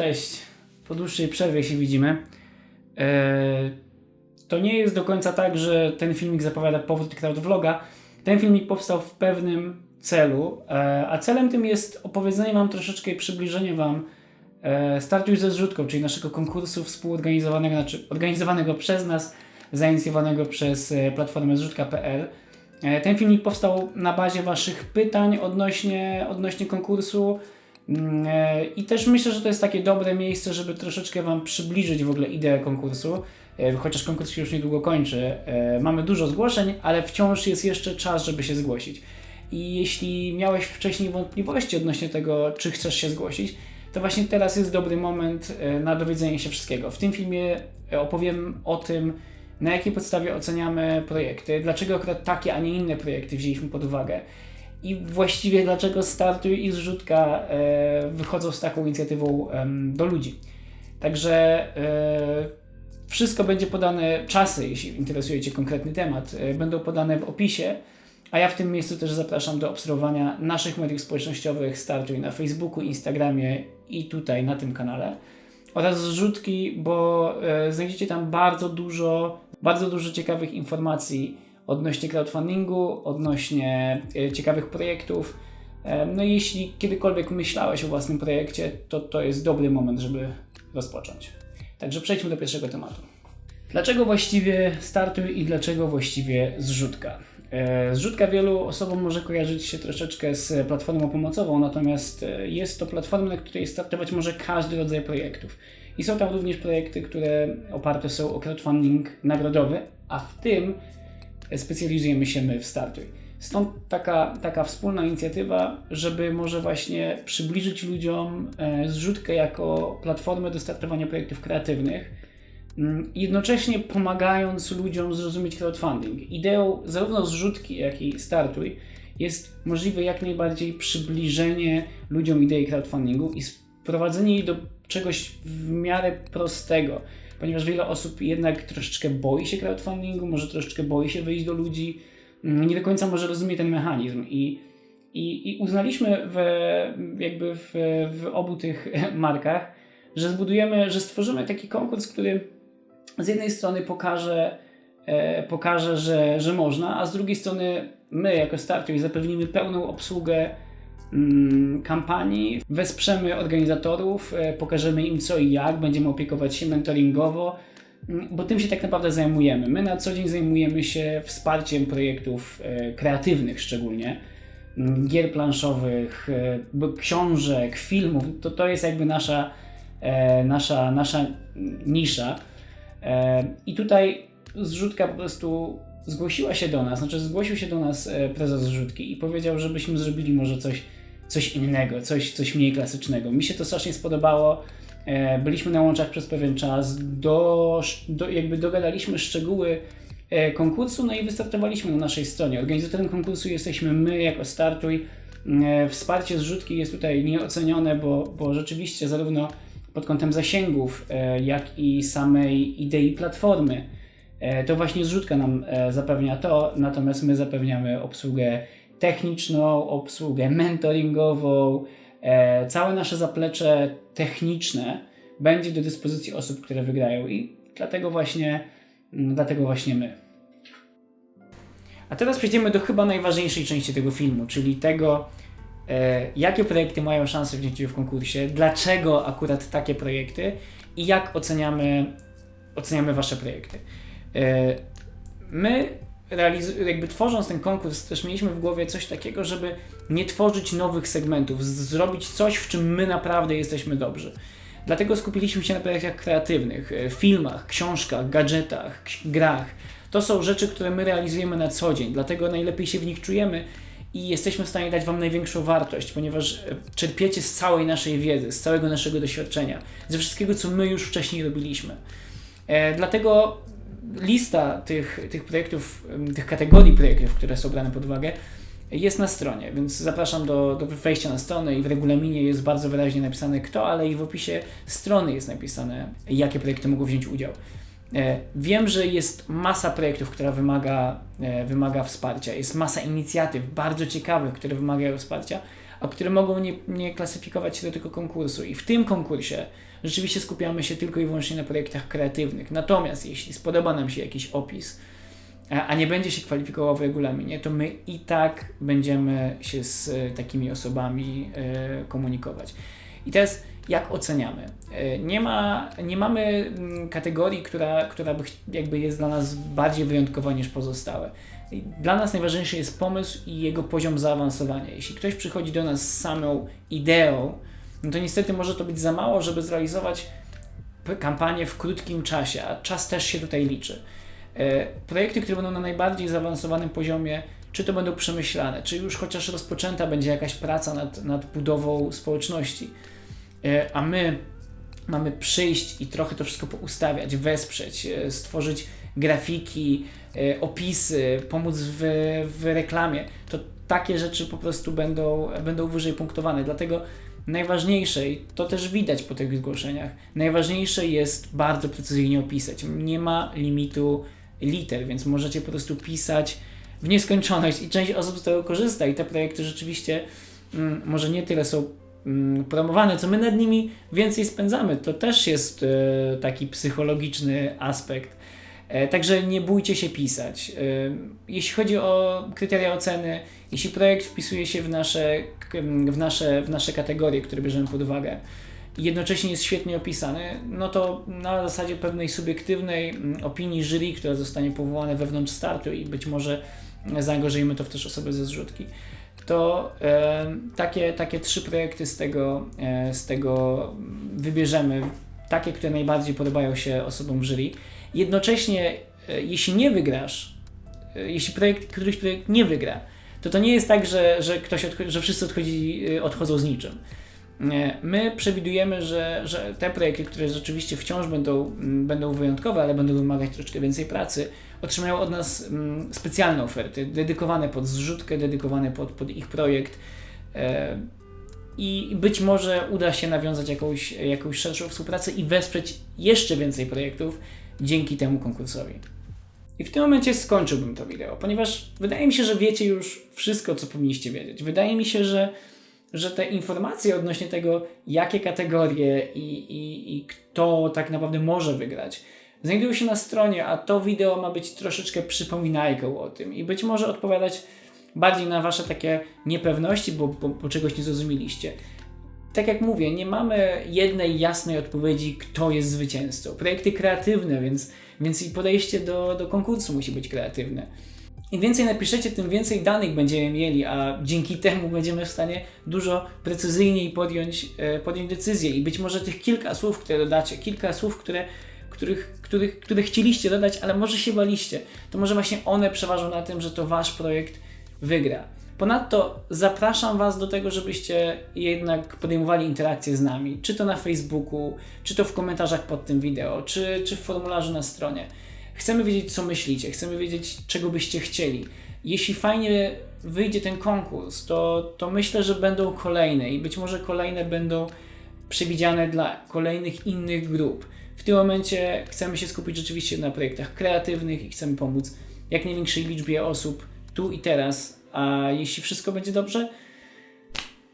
Cześć. Po dłuższej przerwie się widzimy. Eee, to nie jest do końca tak, że ten filmik zapowiada powrót crowdvloga. Ten filmik powstał w pewnym celu, e, a celem tym jest opowiedzenie Wam troszeczkę i przybliżenie Wam e, ze zrzutką, czyli naszego konkursu współorganizowanego, znaczy organizowanego przez nas, zainicjowanego przez e, platformę zrzutka.pl. E, ten filmik powstał na bazie Waszych pytań odnośnie, odnośnie konkursu. Mm, e, I też myślę, że to jest takie dobre miejsce, żeby troszeczkę Wam przybliżyć w ogóle ideę konkursu. E, Chociaż konkurs się już niedługo kończy. E, Mamy dużo zgłoszeń, ale wciąż jest jeszcze czas, żeby się zgłosić. I jeśli miałeś wcześniej wątpliwości odnośnie tego, czy chcesz się zgłosić, to właśnie teraz jest dobry moment na dowiedzenie się wszystkiego. W tym filmie opowiem o tym, na jakiej podstawie oceniamy projekty, dlaczego akurat takie, a nie inne projekty wzięliśmy pod uwagę i właściwie dlaczego Startuj i Zrzutka e, wychodzą z taką inicjatywą do ludzi. Także e, wszystko będzie podane, czasy, jeśli interesuje Cię konkretny temat, e, będą podane w opisie, a ja w tym miejscu też zapraszam do obserwowania naszych mediów społecznościowych. Startuj na Facebooku, Instagramie i tutaj na tym kanale. Oraz zrzutki, bo znajdziecie tam bardzo dużo, bardzo dużo ciekawych informacji odnośnie crowdfundingu, odnośnie e, ciekawych projektów. E, no i jeśli kiedykolwiek myślałeś o własnym projekcie, to to jest dobry moment, żeby rozpocząć. Także przejdźmy do pierwszego tematu. Dlaczego właściwie startuj i dlaczego właściwie zrzutka? E, Zrzutka wielu osobom może kojarzyć się troszeczkę z platformą pomocową, natomiast jest to platforma, na której startować może każdy rodzaj projektów. I są tam również projekty, które oparte są o crowdfunding nagrodowy, a w tym specjalizujemy się my w Startuj. Stąd taka, taka wspólna inicjatywa, żeby może właśnie przybliżyć ludziom e, zrzutkę jako platformę do startowania projektów kreatywnych, mm, jednocześnie pomagając ludziom zrozumieć crowdfunding. Ideą zarówno zrzutki, jak i Startuj jest możliwe jak najbardziej przybliżenie ludziom idei crowdfundingu i sprowadzenie jej do czegoś w miarę prostego, ponieważ wiele osób jednak troszeczkę boi się crowdfundingu, może troszeczkę boi się wyjść do ludzi, mm, nie do końca może rozumie ten mechanizm. I, i, i uznaliśmy w, jakby w, w obu tych markach, że zbudujemy, że stworzymy taki konkurs, który z jednej strony pokaże, e, pokaże że, że można, a z drugiej strony my jako Startuj zapewnimy pełną obsługę kampanii, wesprzemy organizatorów, e, pokażemy im co i jak, będziemy opiekować się mentoringowo, mm, bo tym się tak naprawdę zajmujemy. My na co dzień zajmujemy się wsparciem projektów e, kreatywnych szczególnie, mm, gier planszowych, e, książek, filmów, to, to jest jakby nasza, nasza, nasza nisza. I tutaj zrzutka po prostu zgłosiła się do nas, znaczy zgłosił się do nas prezes zrzutki i powiedział, żebyśmy zrobili może coś, coś innego, coś, coś mniej klasycznego. Mi się to strasznie spodobało. E, Byliśmy na łączach przez pewien czas, do, do, jakby dogadaliśmy szczegóły e, konkursu, no i wystartowaliśmy na naszej stronie. Organizatorem konkursu jesteśmy my jako Startuj. E, Wsparcie zrzutki jest tutaj nieocenione, bo, bo rzeczywiście zarówno pod kątem zasięgów, jak i samej idei platformy, to właśnie zrzutka nam zapewnia to, natomiast my zapewniamy obsługę techniczną, obsługę mentoringową, e, całe nasze zaplecze techniczne będzie do dyspozycji osób, które wygrają i dlatego właśnie, mm, dlatego właśnie my. A teraz przejdziemy do chyba najważniejszej części tego filmu, czyli tego, e, jakie projekty mają szansę wziąć udział w konkursie, dlaczego akurat takie projekty i jak oceniamy, oceniamy Wasze projekty. E, my jakby tworząc ten konkurs też mieliśmy w głowie coś takiego, żeby nie tworzyć nowych segmentów, zrobić coś, w czym my naprawdę jesteśmy dobrzy. Dlatego skupiliśmy się na projektach kreatywnych, e, filmach, książkach, gadżetach, grach. To są rzeczy, które my realizujemy na co dzień, dlatego najlepiej się w nich czujemy i jesteśmy w stanie dać Wam największą wartość, ponieważ e, czerpiecie z całej naszej wiedzy, z całego naszego doświadczenia, ze wszystkiego, co my już wcześniej robiliśmy. E, dlatego lista tych, tych projektów, tych kategorii projektów, które są brane pod uwagę, jest na stronie, więc zapraszam do, do wejścia na stronę i w regulaminie jest bardzo wyraźnie napisane kto, ale i w opisie strony jest napisane, jakie projekty mogą wziąć udział. E, Wiem, że jest masa projektów, która wymaga, e, wymaga wsparcia, jest masa inicjatyw bardzo ciekawych, które wymagają wsparcia, a które mogą nie, nie klasyfikować się do tego konkursu. I w tym konkursie rzeczywiście skupiamy się tylko i wyłącznie na projektach kreatywnych. Natomiast jeśli spodoba nam się jakiś opis, a nie będzie się kwalifikował w regulaminie, to my i tak będziemy się z e, takimi osobami e, komunikować. I teraz jak oceniamy? E, nie, ma, nie mamy mm, kategorii, która, która by jakby jest dla nas bardziej wyjątkowa niż pozostałe. Dla nas najważniejszy jest pomysł i jego poziom zaawansowania. Jeśli ktoś przychodzi do nas z samą ideą, no to niestety może to być za mało, żeby zrealizować kampanię w krótkim czasie, a czas też się tutaj liczy. E, projekty, które będą na najbardziej zaawansowanym poziomie, czy to będą przemyślane, czy już chociaż rozpoczęta będzie jakaś praca nad, nad budową społeczności, e, a my mamy przyjść i trochę to wszystko poustawiać, wesprzeć, e, stworzyć grafiki, opisy, pomóc w, w reklamie, to takie rzeczy po prostu będą, będą wyżej punktowane. Dlatego najważniejsze, i to też widać po tych zgłoszeniach, najważniejsze jest bardzo precyzyjnie opisać. Nie ma limitu liter, więc możecie po prostu pisać w nieskończoność i część osób z tego korzysta i te projekty rzeczywiście mm, może nie tyle są mm, promowane, co my nad nimi więcej spędzamy. To też jest e, taki psychologiczny aspekt. E, także nie bójcie się pisać. E, jeśli chodzi o kryteria oceny, jeśli projekt wpisuje się w nasze, w nasze, w nasze kategorie, które bierzemy pod uwagę, jednocześnie jest świetnie opisany, no to na zasadzie pewnej subiektywnej opinii jury, która zostanie powołana wewnątrz startu i być może zaangażujemy to w też osoby ze zrzutki, to e, takie, takie trzy projekty z tego, e, z tego wybierzemy, takie, które najbardziej podobają się osobom jury. Jednocześnie, e, jeśli nie wygrasz, e, jeśli projekt, któryś projekt nie wygra, to to nie jest tak, że, że, ktoś że wszyscy odchodzi, e, odchodzą z niczym My przewidujemy, że, że te projekty, które rzeczywiście wciąż będą, będą wyjątkowe, ale będą wymagać troszeczkę więcej pracy, otrzymają od nas specjalne oferty, dedykowane pod zrzutkę, dedykowane pod, pod ich projekt. I być może uda się nawiązać jakąś, jakąś szerszą współpracę i wesprzeć jeszcze więcej projektów dzięki temu konkursowi. I w tym momencie skończyłbym to wideo, ponieważ wydaje mi się, że wiecie już wszystko, co powinniście wiedzieć. Wydaje mi się, że że te informacje odnośnie tego, jakie kategorie i, i, i kto tak naprawdę może wygrać, znajdują się na stronie, a to wideo ma być troszeczkę przypominajką o tym i być może odpowiadać bardziej na Wasze takie niepewności, bo, bo, bo czegoś nie zrozumieliście. Tak jak mówię, nie mamy jednej jasnej odpowiedzi, kto jest zwycięzcą. Projekty kreatywne, więc, więc i podejście do, do konkursu musi być kreatywne. Im więcej napiszecie, tym więcej danych będziemy mieli, a dzięki temu będziemy w stanie dużo precyzyjniej podjąć, e, podjąć decyzję. I być może tych kilka słów, które dodacie, kilka słów, które, których, których, które chcieliście dodać, ale może się baliście, to może właśnie one przeważą na tym, że to wasz projekt wygra. Ponadto zapraszam Was do tego, żebyście jednak podejmowali interakcje z nami, czy to na Facebooku, czy to w komentarzach pod tym wideo, czy, czy w formularzu na stronie. Chcemy wiedzieć, co myślicie, chcemy wiedzieć, czego byście chcieli. Jeśli fajnie wyjdzie ten konkurs, to, to myślę, że będą kolejne i być może kolejne będą przewidziane dla kolejnych innych grup. W tym momencie chcemy się skupić rzeczywiście na projektach kreatywnych i chcemy pomóc jak największej liczbie osób tu i teraz. A jeśli wszystko będzie dobrze,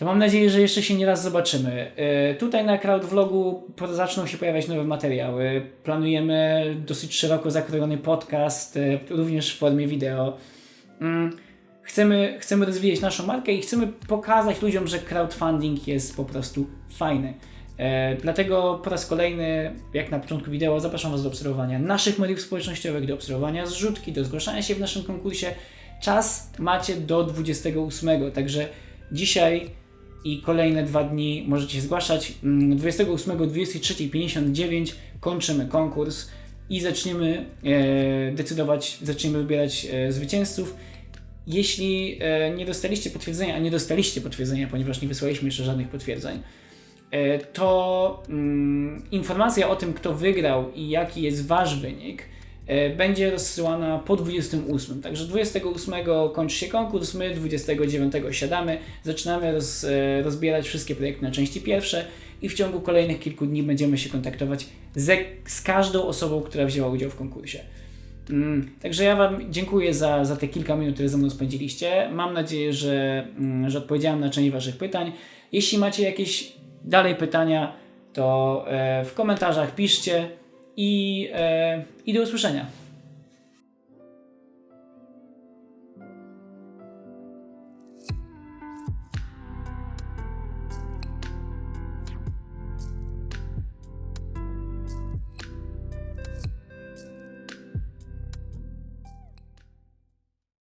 to mam nadzieję, że jeszcze się nie raz zobaczymy. E, tutaj na crowdvlogu zaczną się pojawiać nowe materiały. Planujemy dosyć szeroko zakrojony podcast, e, również w formie wideo. Mm, chcemy, chcemy rozwijać naszą markę i chcemy pokazać ludziom, że crowdfunding jest po prostu fajny. E, dlatego po raz kolejny, jak na początku wideo, zapraszam Was do obserwowania naszych mediów społecznościowych, do obserwowania zrzutki, do zgłaszania się w naszym konkursie. Czas macie do 28, także dzisiaj i kolejne dwa dni możecie się zgłaszać. 28, 23, 59 kończymy konkurs i zaczniemy e, decydować, zaczniemy wybierać e, zwycięzców. Jeśli e, nie dostaliście potwierdzenia, a nie dostaliście potwierdzenia, ponieważ nie wysłaliśmy jeszcze żadnych potwierdzeń, e, to mm, informacja o tym, kto wygrał i jaki jest wasz wynik, będzie rozsyłana po 28. Także 28 kończy się konkurs, my 29 siadamy, zaczynamy roz, e, rozbierać wszystkie projekty na części pierwsze i w ciągu kolejnych kilku dni będziemy się kontaktować ze, z każdą osobą, która wzięła udział w konkursie. Mm, Także ja Wam dziękuję za, za te kilka minut, które ze mną spędziliście. Mam nadzieję, że, mm, że na część Waszych pytań. Jeśli macie jakieś dalej pytania, to e, w komentarzach piszcie i, e, i do usłyszenia.